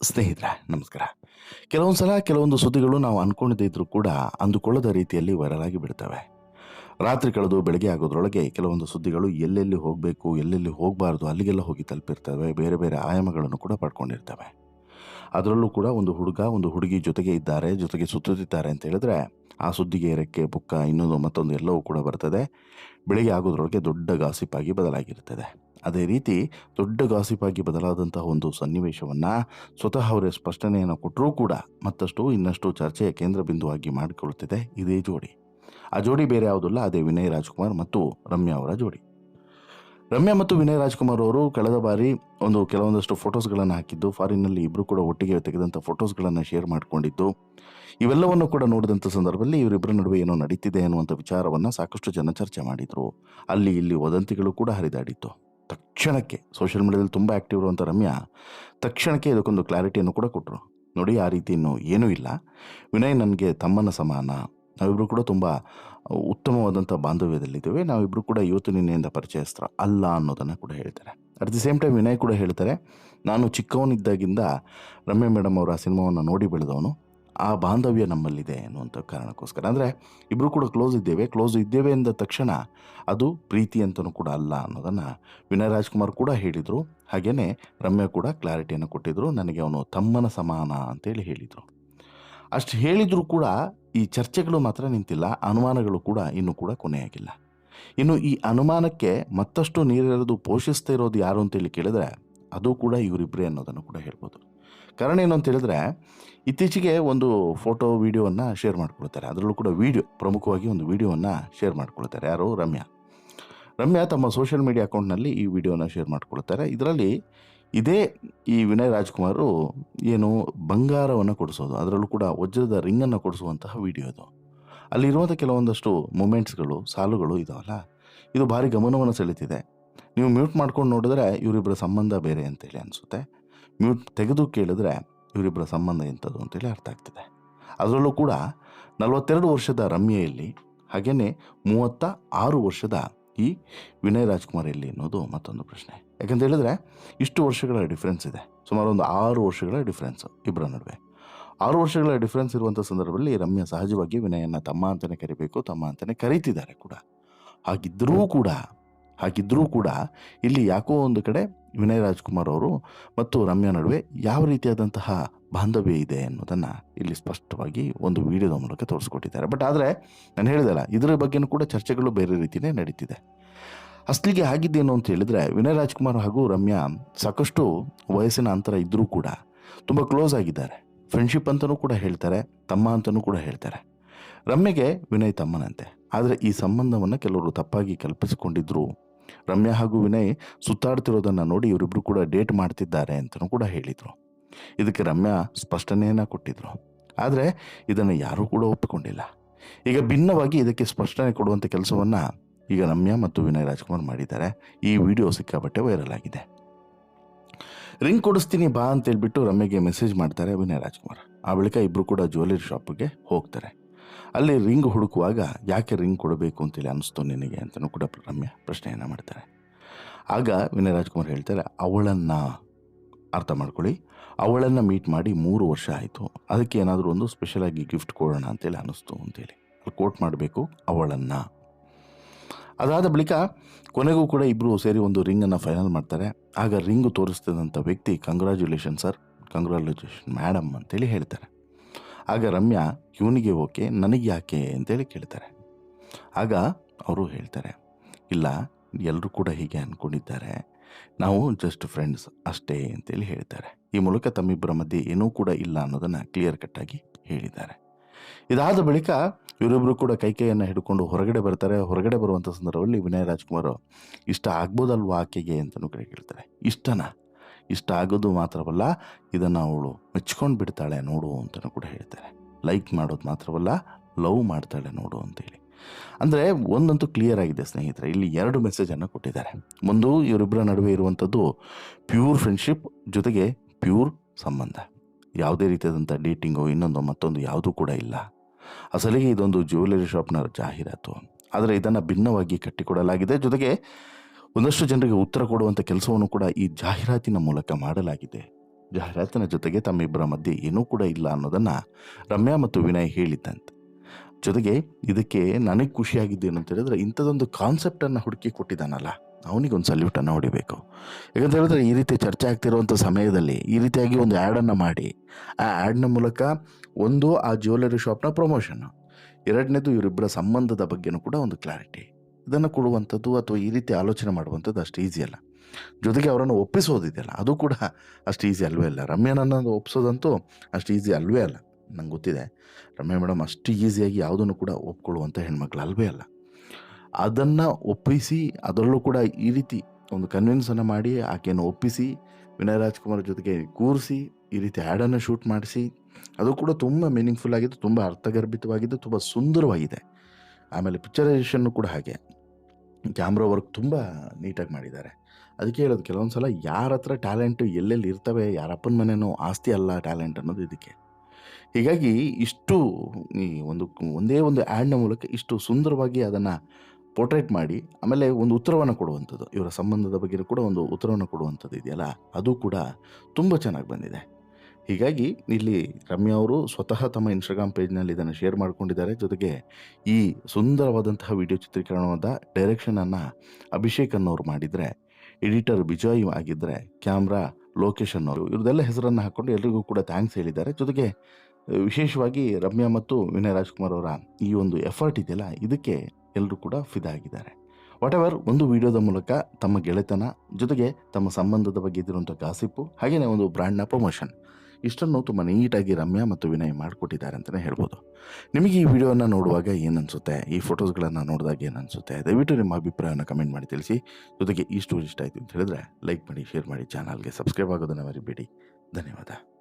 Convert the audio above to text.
ಸ್ನೇಹಿತರೆ, ನಮಸ್ಕಾರ. ಕೆಲವೊಂದು ಸಲ ಕೆಲವೊಂದು ಸುದ್ದಿಗಳು ನಾವು ಅನ್ಕೊಂಡಿದ್ದೇ ಇದ್ರೂ ಕೂಡ ಅಂದುಕೊಳ್ಳದ ರೀತಿಯಲ್ಲಿ ವೈರಲ್ ಆಗಿ ಬಿಡ್ತವೆ. ರಾತ್ರಿ ಕಳೆದು ಬೆಳಗ್ಗೆ ಆಗೋದ್ರೊಳಗೆ ಕೆಲವೊಂದು ಸುದ್ದಿಗಳು ಎಲ್ಲೆಲ್ಲಿ ಹೋಗಬೇಕು, ಎಲ್ಲೆಲ್ಲಿ ಹೋಗಬಾರ್ದು, ಅಲ್ಲಿಗೆಲ್ಲ ಹೋಗಿ ತಲುಪಿರ್ತವೆ, ಬೇರೆ ಬೇರೆ ಆಯಾಮಗಳನ್ನು ಕೂಡ ಪಡ್ಕೊಂಡಿರ್ತವೆ. ಅದರಲ್ಲೂ ಕೂಡ ಒಂದು ಹುಡುಗ, ಒಂದು ಹುಡುಗಿ ಜೊತೆಗೆ ಇದ್ದಾರೆ, ಜೊತೆಗೆ ಸುತ್ತುತ್ತಿದ್ದಾರೆ ಅಂತ ಹೇಳಿದ್ರೆ ಆ ಸುದ್ದಿಗೆ ರೆಕ್ಕೆ ಬುಕ್ಕ, ಇನ್ನೊಂದು ಮತ್ತೊಂದು ಎಲ್ಲವೂ ಕೂಡ ಬರ್ತದೆ. ಬೆಳಗ್ಗೆ ಆಗೋದ್ರೊಳಗೆ ದೊಡ್ಡ ಗಾಸಿಪ್ಪಾಗಿ ಬದಲಾಗಿರ್ತದೆ ಅದೇ ರೀತಿ ದೊಡ್ಡ ಗಾಸಿಪಾಗಿ ಬದಲಾದಂತಹ ಒಂದು ಸನ್ನಿವೇಶವನ್ನು ಸ್ವತಃ ಅವರೇ ಸ್ಪಷ್ಟನೆಯನ್ನು ಕೊಟ್ಟರೂ ಕೂಡ ಮತ್ತಷ್ಟು ಇನ್ನಷ್ಟು ಚರ್ಚೆಯ ಕೇಂದ್ರ ಬಿಂದುವಾಗಿ ಮಾಡಿಕೊಳ್ಳುತ್ತಿದೆ ಇದೇ ಜೋಡಿ. ಆ ಜೋಡಿ ಬೇರೆ ಯಾವುದಲ್ಲ, ಅದೇ ವಿನಯ್ ರಾಜ್ಕುಮಾರ್ ಮತ್ತು ರಮ್ಯಾ ಅವರ ಜೋಡಿ. ರಮ್ಯಾ ಮತ್ತು ವಿನಯ್ ರಾಜ್ಕುಮಾರ್ ಅವರು ಕಳೆದ ಬಾರಿ ಒಂದು ಕೆಲವೊಂದಷ್ಟು ಫೋಟೋಸ್ಗಳನ್ನು ಹಾಕಿದ್ದು, ಫಾರಿನ್ನಲ್ಲಿ ಇಬ್ಬರು ಕೂಡ ಒಟ್ಟಿಗೆ ತೆಗೆದಂಥ ಫೋಟೋಸ್ಗಳನ್ನು ಶೇರ್ ಮಾಡಿಕೊಂಡಿದ್ದು, ಇವೆಲ್ಲವನ್ನು ಕೂಡ ನೋಡಿದಂಥ ಸಂದರ್ಭದಲ್ಲಿ ಇವರಿಬ್ಬರ ನಡುವೆ ಏನೋ ನಡೀತಿದೆ ಅನ್ನುವಂಥ ವಿಚಾರವನ್ನು ಸಾಕಷ್ಟು ಜನ ಚರ್ಚೆ ಮಾಡಿದರು. ಅಲ್ಲಿ ಇಲ್ಲಿ ವದಂತಿಗಳು ಕೂಡ ಹರಿದಾಡಿತ್ತು. ತಕ್ಷಣಕ್ಕೆ ಸೋಷಿಯಲ್ ಮೀಡಿಯಾದಲ್ಲಿ ತುಂಬ ಆ್ಯಕ್ಟಿವ್ ಇರುವಂಥ ರಮ್ಯಾ ತಕ್ಷಣಕ್ಕೆ ಇದಕ್ಕೊಂದು ಕ್ಲಾರಿಟಿಯನ್ನು ಕೂಡ ಕೊಟ್ಟರು ನೋಡಿ, ಆ ರೀತಿ ಇನ್ನೂ ಏನೂ ಇಲ್ಲ. ವಿನಯ್ ನನಗೆ ತಮ್ಮನ ಸಮಾನ. ನಾವಿಬ್ಬರು ಕೂಡ ತುಂಬ ಉತ್ತಮವಾದಂಥ ಬಾಂಧವ್ಯದಲ್ಲಿದ್ದೇವೆ. ನಾವಿಬ್ಬರು ಕೂಡ ಇವತ್ತು ನಿನ್ನೆಯಿಂದ ಪರಿಚಯಸ್ತ್ರ ಅಲ್ಲ ಅನ್ನೋದನ್ನು ಕೂಡ ಹೇಳ್ತಾರೆ. At the same time Vinay ಕೂಡ ಹೇಳ್ತಾರೆ, ನಾನು ಚಿಕ್ಕವನಿದ್ದಾಗಿಂದ ರಮ್ಯಾ ಮೇಡಮ್ ಅವರ ಸಿನಿಮಾವನ್ನು ನೋಡಿ ಬೆಳೆದವನು. ಆ ಬಾಂಧವ್ಯ ನಮ್ಮಲ್ಲಿದೆ ಅನ್ನುವಂಥ ಕಾರಣಕ್ಕೋಸ್ಕರ. ಅಂದರೆ ಇಬ್ಬರು ಕೂಡ ಕ್ಲೋಸ್ ಇದ್ದೇವೆ. ಕ್ಲೋಸ್ ಇದ್ದೇವೆ ಎಂದ ತಕ್ಷಣ ಅದು ಪ್ರೀತಿ ಅಂತಲೂ ಕೂಡ ಅಲ್ಲ ಅನ್ನೋದನ್ನು ವಿನಯ್ ರಾಜ್ಕುಮಾರ್ ಕೂಡ ಹೇಳಿದರು. ಹಾಗೆಯೇ ರಮ್ಯ ಕೂಡ ಕ್ಲಾರಿಟಿಯನ್ನು ಕೊಟ್ಟಿದ್ದರು ನನಗೆ ಅವನು ತಮ್ಮನ ಸಮಾನ ಅಂತೇಳಿ ಹೇಳಿದರು. ಅಷ್ಟು ಹೇಳಿದರೂ ಕೂಡ ಈ ಚರ್ಚೆಗಳು ಮಾತ್ರ ನಿಂತಿಲ್ಲ. ಅನುಮಾನಗಳು ಕೂಡ ಇನ್ನೂ ಕೂಡ ಕೊನೆಯಾಗಿಲ್ಲ. ಇನ್ನು ಈ ಅನುಮಾನಕ್ಕೆ ಮತ್ತಷ್ಟು ನೀರೆರೆದು ಪೋಷಿಸ್ತಾ ಇರೋದು ಯಾರು ಅಂತೇಳಿ ಕೇಳಿದ್ರೆ ಅದು ಕೂಡ ಇವರಿಬ್ಬರೇ ಅನ್ನೋದನ್ನು ಕೂಡ ಹೇಳ್ಬೋದು. ಕಾರಣ ಏನು ಅಂತ ಹೇಳಿದ್ರೆ, ಇತ್ತೀಚೆಗೆ ಒಂದು ಫೋಟೋ, ವೀಡಿಯೋವನ್ನು ಶೇರ್ ಮಾಡ್ಕೊಳ್ತಾರೆ. ಅದರಲ್ಲೂ ಕೂಡ ವೀಡಿಯೋ, ಪ್ರಮುಖವಾಗಿ ಒಂದು ವೀಡಿಯೋವನ್ನು ಶೇರ್ ಮಾಡ್ಕೊಳ್ತಾರೆ. ಯಾರು? ರಮ್ಯಾ. ರಮ್ಯಾ ತಮ್ಮ ಸೋಷಿಯಲ್ ಮೀಡಿಯಾ ಅಕೌಂಟ್ನಲ್ಲಿ ಈ ವಿಡಿಯೋನ ಶೇರ್ ಮಾಡ್ಕೊಳ್ತಾರೆ. ಇದರಲ್ಲಿ ಇದೇ ಈ ವಿನಯ್ ರಾಜ್ಕುಮಾರು ಏನು ಬಂಗಾರವನ್ನು ಕೊಡಿಸೋದು, ಅದರಲ್ಲೂ ಕೂಡ ವಜ್ರದ ರಿಂಗನ್ನು ಕೊಡಿಸುವಂತಹ ವಿಡಿಯೋ ಅದು ಅಲ್ಲಿರುವಂಥ ಕೆಲವೊಂದಷ್ಟು ಮೂಮೆಂಟ್ಸ್ಗಳು, ಸಾಲುಗಳು ಇದಾವಲ್ಲ, ಇದು ಭಾರಿ ಗಮನವನ್ನು ಸೆಳೀತಿದೆ. ನೀವು ಮ್ಯೂಟ್ ಮಾಡ್ಕೊಂಡು ನೋಡಿದ್ರೆ ಇವರಿಬ್ಬರ ಸಂಬಂಧ ಬೇರೆ ಅಂತೇಳಿ ಅನಿಸುತ್ತೆ. ಮ್ಯೂಟ್ ತೆಗೆದು ಕೇಳಿದ್ರೆ ಇವರಿಬ್ಬರ ಸಂಬಂಧ ಎಂಥದ್ದು ಅಂತೇಳಿ ಅರ್ಥ ಆಗ್ತಿದೆ. ಅದರಲ್ಲೂ ಕೂಡ ನಲವತ್ತೆರಡು ವರ್ಷದ ರಮ್ಯೆಯಲ್ಲಿ ಹಾಗೆಯೇ ಮೂವತ್ತ ಆರು ವರ್ಷದ ಈ ವಿನಯ್ ರಾಜ್ಕುಮಾರ್ ಎಲ್ಲಿ ಅನ್ನೋದು ಮತ್ತೊಂದು ಪ್ರಶ್ನೆ. ಯಾಕಂತ ಹೇಳಿದ್ರೆ ಇಷ್ಟು ವರ್ಷಗಳ ಡಿಫ್ರೆನ್ಸ್ ಇದೆ. ಸುಮಾರು ಒಂದು ಆರು ವರ್ಷಗಳ ಡಿಫ್ರೆನ್ಸ್ ಇಬ್ಬರ ನಡುವೆ. ಆರು ವರ್ಷಗಳ ಡಿಫ್ರೆನ್ಸ್ ಇರುವಂಥ ಸಂದರ್ಭದಲ್ಲಿ ರಮ್ಯ ಸಹಜವಾಗಿ ವಿನಯನ ತಮ್ಮ ಅಂತಲೇ ಕರಿಬೇಕು, ತಮ್ಮ ಅಂತಲೇ ಕರೀತಿದ್ದಾರೆ ಕೂಡ. ಹಾಗಿದ್ದರೂ ಕೂಡ ಹಾಗಿದ್ದರೂ ಕೂಡ ಇಲ್ಲಿ ಯಾಕೋ ಒಂದು ಕಡೆ ವಿನಯ್ ರಾಜ್ಕುಮಾರ್ ಅವರು ಮತ್ತು ರಮ್ಯಾ ನಡುವೆ ಯಾವ ರೀತಿಯಾದಂತಹ ಬಾಂಧವ್ಯ ಇದೆ ಅನ್ನೋದನ್ನು ಇಲ್ಲಿ ಸ್ಪಷ್ಟವಾಗಿ ಒಂದು ವಿಡಿಯೋದ ಮೂಲಕ ತೋರಿಸ್ಕೊಟ್ಟಿದ್ದಾರೆ. ಬಟ್ ಆದರೆ ನಾನು ಹೇಳಿದಲ್ಲ, ಇದರ ಬಗ್ಗೆನೂ ಕೂಡ ಚರ್ಚೆಗಳು ಬೇರೆ ರೀತಿಯೇ ನಡೀತಿದೆ. ಅಸ್ಲಿಗೆ ಆಗಿದ್ದೇನು ಅಂತ ಹೇಳಿದ್ರೆ, ವಿನಯ್ ರಾಜ್ಕುಮಾರ್ ಹಾಗೂ ರಮ್ಯಾ ಸಾಕಷ್ಟು ವಯಸ್ಸಿನ ಅಂತರ ಇದ್ದರೂ ಕೂಡ ತುಂಬ ಕ್ಲೋಸ್ ಆಗಿದ್ದಾರೆ. ಫ್ರೆಂಡ್ಶಿಪ್ ಅಂತಲೂ ಕೂಡ ಹೇಳ್ತಾರೆ, ತಮ್ಮ ಅಂತಲೂ ಕೂಡ ಹೇಳ್ತಾರೆ. ರಮ್ಯಗೆ ವಿನಯ್ ತಮ್ಮನಂತೆ. ಆದರೆ ಈ ಸಂಬಂಧವನ್ನು ಕೆಲವರು ತಪ್ಪಾಗಿ ಕಲ್ಪಿಸಿಕೊಂಡಿದ್ರು ರಮ್ಯಾ ಹಾಗೂ ವಿನಯ್ ಸುತ್ತಾಡ್ತಿರೋದನ್ನು ನೋಡಿ ಇವರಿಬ್ಬರು ಕೂಡ ಡೇಟ್ ಮಾಡ್ತಿದ್ದಾರೆ ಅಂತಲೂ ಕೂಡ ಹೇಳಿದರು. ಇದಕ್ಕೆ ರಮ್ಯಾ ಸ್ಪಷ್ಟನೆಯನ್ನು ಕೊಟ್ಟಿದ್ರು. ಆದರೆ ಇದನ್ನು ಯಾರೂ ಕೂಡ ಒಪ್ಪಿಕೊಂಡಿಲ್ಲ. ಈಗ ಭಿನ್ನವಾಗಿ ಇದಕ್ಕೆ ಸ್ಪಷ್ಟನೆ ಕೊಡುವಂಥ ಕೆಲಸವನ್ನು ಈಗ ರಮ್ಯಾ ಮತ್ತು ವಿನಯ್ ರಾಜ್ಕುಮಾರ್ ಮಾಡಿದ್ದಾರೆ. ಈ ವಿಡಿಯೋ ಸಿಕ್ಕಾಬಟ್ಟೆ ವೈರಲ್ ಆಗಿದೆ. ರಿಂಗ್ ಕೊಡಿಸ್ತೀನಿ ಬಾ ಅಂತ ಹೇಳಿಬಿಟ್ಟು ರಮ್ಯಗೆ ಮೆಸೇಜ್ ಮಾಡ್ತಾರೆ ವಿನಯ್ ರಾಜ್ಕುಮಾರ್. ಆ ಬಳಿಕ ಇಬ್ಬರು ಕೂಡ ಜ್ಯುವೆಲರಿ ಶಾಪ್ಗೆ ಹೋಗ್ತಾರೆ. ಅಲ್ಲಿ ರಿಂಗ್ ಹುಡುಕುವಾಗ ಯಾಕೆ ರಿಂಗ್ ಕೊಡಬೇಕು ಅಂತೇಳಿ ಅನಿಸ್ತು ನಿನಗೆ ಅಂತಲೂ ಕೂಡ ರಮ್ಯ ಪ್ರಶ್ನೆಯನ್ನು ಮಾಡ್ತಾರೆ. ಆಗ ವಿನಯ್ ರಾಜ್ಕುಮಾರ್ ಹೇಳ್ತಾರೆ, ಅವಳನ್ನು ಅರ್ಥ ಮಾಡ್ಕೊಳ್ಳಿ. ಅವಳನ್ನು ಮೀಟ್ ಮಾಡಿ ಮೂರು ವರ್ಷ ಆಯಿತು. ಅದಕ್ಕೆ ಏನಾದರೂ ಒಂದು ಸ್ಪೆಷಲಾಗಿ ಗಿಫ್ಟ್ ಕೊಡೋಣ ಅಂತೇಳಿ ಅನ್ನಿಸ್ತು ಅಂತೇಳಿ. ಕೋಟ್ ಮಾಡಬೇಕು, ಅವಳನ್ನು. ಅದಾದ ಬಳಿಕ ಕೊನೆಗೂ ಕೂಡ ಇಬ್ಬರು ಸೇರಿ ಒಂದು ರಿಂಗನ್ನು ಫೈನಲ್ ಮಾಡ್ತಾರೆ. ಆಗ ರಿಂಗ್ ತೋರಿಸ್ತಿದ್ದಂಥ ವ್ಯಕ್ತಿ ಕಂಗ್ರ್ಯಾಚುಲೇಷನ್ ಸರ್ ಕಂಗ್ರ್ಯಾಚುಲೇಷನ್ ಮೇಡಮ್ ಅಂತೇಳಿ ಹೇಳ್ತಾರೆ. ಆಗ ರಮ್ಯಾ ಇವನಿಗೆ ಓಕೆ ನನಗೆ ಯಾಕೆ? ಅಂತೇಳಿ ಕೇಳ್ತಾರೆ. ಆಗ ಅವರು ಹೇಳ್ತಾರೆ, ಇಲ್ಲ ಎಲ್ಲರೂ ಕೂಡ ಹೀಗೆ ಅಂದ್ಕೊಂಡಿದ್ದಾರೆ ನಾವು ಜಸ್ಟ್ ಫ್ರೆಂಡ್ಸ್ ಅಷ್ಟೇ ಅಂತೇಳಿ ಹೇಳ್ತಾರೆ. ಈ ಮೂಲಕ ತಮ್ಮಿಬ್ಬರ ಮಧ್ಯೆ ಏನೂ ಕೂಡ ಇಲ್ಲ ಅನ್ನೋದನ್ನು ಕ್ಲಿಯರ್ ಕಟ್ಟಾಗಿ ಹೇಳಿದ್ದಾರೆ. ಇದಾದ ಬಳಿಕ ಇವರಿಬ್ಬರು ಕೂಡ ಕೈ ಕೈಯನ್ನು ಹಿಡ್ಕೊಂಡು ಹೊರಗಡೆ ಬರ್ತಾರೆ. ಹೊರಗಡೆ ಬರುವಂಥ ಸಂದರ್ಭದಲ್ಲಿ ವಿನಯ್ ರಾಜ್ಕುಮಾರ್, ಇಷ್ಟ ಆಗ್ಬೋದಲ್ವಾ ಆಕೆಗೆ? ಅಂತಲೂ ಕೂಡ ಕೇಳ್ತಾರೆ. ಇಷ್ಟನಾ? ಇಷ್ಟ ಆಗೋದು ಮಾತ್ರವಲ್ಲ ಇದನ್ನು ಅವಳು ಮೆಚ್ಕೊಂಡು ಬಿಡ್ತಾಳೆ ನೋಡು ಅಂತಲೂ ಕೂಡ ಹೇಳ್ತಾರೆ. ಲೈಕ್ ಮಾಡೋದು ಮಾತ್ರವಲ್ಲ ಲವ್ ಮಾಡ್ತಾಳೆ ನೋಡು ಅಂತೇಳಿ. ಅಂದರೆ ಒಂದಂತೂ ಕ್ಲಿಯರ್ ಆಗಿದೆ ಸ್ನೇಹಿತರೆ, ಇಲ್ಲಿ ಎರಡು ಮೆಸೇಜನ್ನು ಕೊಟ್ಟಿದ್ದಾರೆ. ಒಂದು ಇವರಿಬ್ಬರ ನಡುವೆ ಇರುವಂಥದ್ದು ಪ್ಯೂರ್ ಫ್ರೆಂಡ್ಶಿಪ್ ಜೊತೆಗೆ ಪ್ಯೂರ್ ಸಂಬಂಧ. ಯಾವುದೇ ರೀತಿಯಾದಂಥ ಡೇಟಿಂಗು ಇನ್ನೊಂದು ಮತ್ತೊಂದು ಯಾವುದೂ ಕೂಡ ಇಲ್ಲ. ಅಸಲಿಗೆ ಇದೊಂದು ಜ್ಯುವೆಲರಿ ಶಾಪ್ನ ಜಾಹೀರಾತು. ಆದರೆ ಇದನ್ನು ಭಿನ್ನವಾಗಿ ಕಟ್ಟಿಕೊಡಲಾಗಿದೆ. ಜೊತೆಗೆ ಒಂದಷ್ಟು ಜನರಿಗೆ ಉತ್ತರ ಕೊಡುವಂಥ ಕೆಲಸವನ್ನು ಕೂಡ ಈ ಜಾಹೀರಾತಿನ ಮೂಲಕ ಮಾಡಲಾಗಿದೆ. ಜಾಹೀರಾತಿನ ಜೊತೆಗೆ ತಮ್ಮಿಬ್ಬರ ಮಧ್ಯೆ ಏನೂ ಕೂಡ ಇಲ್ಲ ಅನ್ನೋದನ್ನು ರಮ್ಯಾ ಮತ್ತು ವಿನಯ್ ಹೇಳಿದ್ದಂತೆ. ಜೊತೆಗೆ ಇದಕ್ಕೆ ನನಗೆ ಖುಷಿಯಾಗಿದ್ದೇನು ಅಂತ ಹೇಳಿದ್ರೆ ಇಂಥದ್ದೊಂದು ಕಾನ್ಸೆಪ್ಟನ್ನು ಹುಡುಕಿ ಕೊಟ್ಟಿದ್ದಾನಲ್ಲ, ಅವನಿಗೊಂದು ಸಲ್ಯೂಟನ್ನು ಹೊಡಿಬೇಕು. ಯಾಕಂತ ಹೇಳಿದ್ರೆ ಈ ರೀತಿ ಚರ್ಚೆ ಆಗ್ತಿರುವಂಥ ಸಮಯದಲ್ಲಿ ಈ ರೀತಿಯಾಗಿ ಒಂದು ಆ್ಯಡನ್ನು ಮಾಡಿ, ಆ ಆ್ಯಡ್ನ ಮೂಲಕ ಒಂದು ಆ ಜ್ಯುವೆಲರಿ ಶಾಪ್ನ ಪ್ರಮೋಷನ್ನು ಎರಡನೇದು ಇವರಿಬ್ಬರ ಸಂಬಂಧದ ಬಗ್ಗೆನೂ ಕೂಡ ಒಂದು ಕ್ಲಾರಿಟಿ ಇದನ್ನು ಕೊಡುವಂಥದ್ದು ಅಥವಾ ಈ ರೀತಿ ಆಲೋಚನೆ ಮಾಡುವಂಥದ್ದು ಅಷ್ಟು ಈಸಿ ಅಲ್ಲ. ಜೊತೆಗೆ ಅವರನ್ನು ಒಪ್ಪಿಸೋದಿದೆಯಲ್ಲ, ಅದು ಕೂಡ ಅಷ್ಟು ಈಸಿ ಅಲ್ವೇ ಅಲ್ಲ ರಮ್ಯಾನನ್ನು ಒಪ್ಪಿಸೋದಂತೂ ಅಷ್ಟು ಈಸಿ ಅಲ್ವೇ ಅಲ್ಲ, ನಂಗೆ ಗೊತ್ತಿದೆ. ರಮ್ಯಾ ಮೇಡಮ್ ಅಷ್ಟು ಈಸಿಯಾಗಿ ಯಾವುದನ್ನು ಕೂಡ ಒಪ್ಕೊಳ್ಳುವಂಥ ಹೆಣ್ಮಕ್ಳು ಅಲ್ವೇ ಅಲ್ಲ. ಅದನ್ನು ಒಪ್ಪಿಸಿ, ಅದರಲ್ಲೂ ಕೂಡ ಈ ರೀತಿ ಒಂದು ಕನ್ವಿನ್ಸನ್ನು ಮಾಡಿ, ಆಕೆಯನ್ನು ಒಪ್ಪಿಸಿ, ವಿನಯ್ ರಾಜ್ಕುಮಾರ್ ಜೊತೆಗೆ ಕೂರಿಸಿ, ಈ ರೀತಿ ಆ್ಯಡನ್ನು ಶೂಟ್ ಮಾಡಿಸಿ, ಅದು ಕೂಡ ತುಂಬ ಮೀನಿಂಗ್ಫುಲ್ ಆಗಿದ್ದು, ತುಂಬ ಅರ್ಥಗರ್ಭಿತವಾಗಿದ್ದು, ತುಂಬ ಸುಂದರವಾಗಿದೆ. ಆಮೇಲೆ ಪಿಕ್ಚರೈಸೇಷನ್ನು ಕೂಡ ಹಾಗೆ. ಕ್ಯಾಮ್ರಾ ವರ್ಕ್ ತುಂಬ ನೀಟಾಗಿ ಮಾಡಿದ್ದಾರೆ. ಅದಕ್ಕೆ ಹೇಳೋದು ಕೆಲವೊಂದು ಸಲ ಯಾರ ಹತ್ರ ಟ್ಯಾಲೆಂಟು ಎಲ್ಲೆಲ್ಲಿ ಇರ್ತವೆ ಯಾರಪ್ಪನ ಮನೆಯೋ ಆಸ್ತಿ ಅಲ್ಲ ಟ್ಯಾಲೆಂಟ್ ಅನ್ನೋದು ಇದಕ್ಕೆ. ಹೀಗಾಗಿ ಇಷ್ಟು ಈ ಒಂದು ಒಂದೇ ಒಂದು ಆ್ಯಡ್ನ ಮೂಲಕ ಇಷ್ಟು ಸುಂದರವಾಗಿ ಅದನ್ನು ಪೋರ್ಟ್ರೇಟ್ ಮಾಡಿ, ಆಮೇಲೆ ಒಂದು ಉತ್ತರವನ್ನು ಕೊಡುವಂಥದ್ದು. ಇವರ ಸಂಬಂಧದ ಬಗ್ಗೆ ಕೂಡ ಒಂದು ಉತ್ತರವನ್ನು ಕೊಡುವಂಥದ್ದು ಇದೆಯಲ್ಲ? ಅದು ಕೂಡ ತುಂಬ ಚೆನ್ನಾಗಿ ಬಂದಿದೆ. ಹೀಗಾಗಿ ಇಲ್ಲಿ ರಮ್ಯಾ ಅವರು ಸ್ವತಃ ತಮ್ಮ ಇನ್ಸ್ಟಾಗ್ರಾಮ್ ಪೇಜ್ನಲ್ಲಿ ಇದನ್ನು ಶೇರ್ ಮಾಡ್ಕೊಂಡಿದ್ದಾರೆ. ಜೊತೆಗೆ ಈ ಸುಂದರವಾದಂತಹ ವಿಡಿಯೋ ಚಿತ್ರೀಕರಣವಾದ ಡೈರೆಕ್ಷನನ್ನು ಅಭಿಷೇಕ್ ಅನ್ನೋರು ಮಾಡಿದರೆ ಎಡಿಟರ್ ವಿಜಯ್ ಆಗಿದ್ದರೆ ಕ್ಯಾಮ್ರಾ ಲೋಕೇಶ್ ಅನ್ನೋರು, ಇವ್ರದ್ದೆಲ್ಲ ಹೆಸರನ್ನು ಹಾಕ್ಕೊಂಡು ಎಲ್ರಿಗೂ ಕೂಡ ಥ್ಯಾಂಕ್ಸ್ ಹೇಳಿದ್ದಾರೆ. ಜೊತೆಗೆ ವಿಶೇಷವಾಗಿ ರಮ್ಯಾ ಮತ್ತು ವಿನಯ್ ರಾಜ್ಕುಮಾರ್ ಅವರ ಈ ಒಂದು ಎಫರ್ಟ್ ಇದೆಯಲ್ಲ, ಇದಕ್ಕೆ ಎಲ್ಲರೂ ಕೂಡ ಫಿದಾ ಆಗಿದ್ದಾರೆ. ವಾಟ್ ಎವರ್ ಒಂದು ವಿಡಿಯೋದ ಮೂಲಕ ತಮ್ಮ ಗೆಳೆತನ, ಜೊತೆಗೆ ತಮ್ಮ ಸಂಬಂಧದ ಬಗ್ಗೆ ಇದ್ದಿರುವಂಥ ಗಾಸಿಪ್ಪು ಹಾಗೆಯೇ ಒಂದು ಬ್ರ್ಯಾಂಡ್ನ ಪ್ರಮೋಷನ್ ಇಷ್ಟನ್ನು ತುಂಬ ನೀಟಾಗಿ ರಮ್ಯಾ ಮತ್ತು ವಿನಯ್ ಮಾಡಿಕೊಟ್ಟಿದ್ದಾರೆ ಅಂತಲೇ ಹೇಳ್ಬೋದು. ನಿಮಗೆ ಈ ವಿಡಿಯೋನ ನೋಡುವಾಗ ಏನು ಅನಿಸುತ್ತೆ ಈ ಫೋಟೋಸ್ಗಳನ್ನು ನೋಡಿದಾಗ ಏನು ಅನಿಸುತ್ತೆ ದಯವಿಟ್ಟು ನಿಮ್ಮ ಅಭಿಪ್ರಾಯವನ್ನು ಕಮೆಂಟ್ ಮಾಡಿ ತಿಳಿಸಿ. ಜೊತೆಗೆ ಈ ಸ್ಟೋರಿ ಇಷ್ಟ ಆಯಿತು ಅಂತ ಹೇಳಿದ್ರೆ ಲೈಕ್ ಮಾಡಿ, ಶೇರ್ ಮಾಡಿ, ಚಾನಲ್ಗೆ ಸಬ್ಸ್ಕ್ರೈಬ್ ಆಗೋದನ್ನು ಮರಿಬೇಡಿ. ಧನ್ಯವಾದ.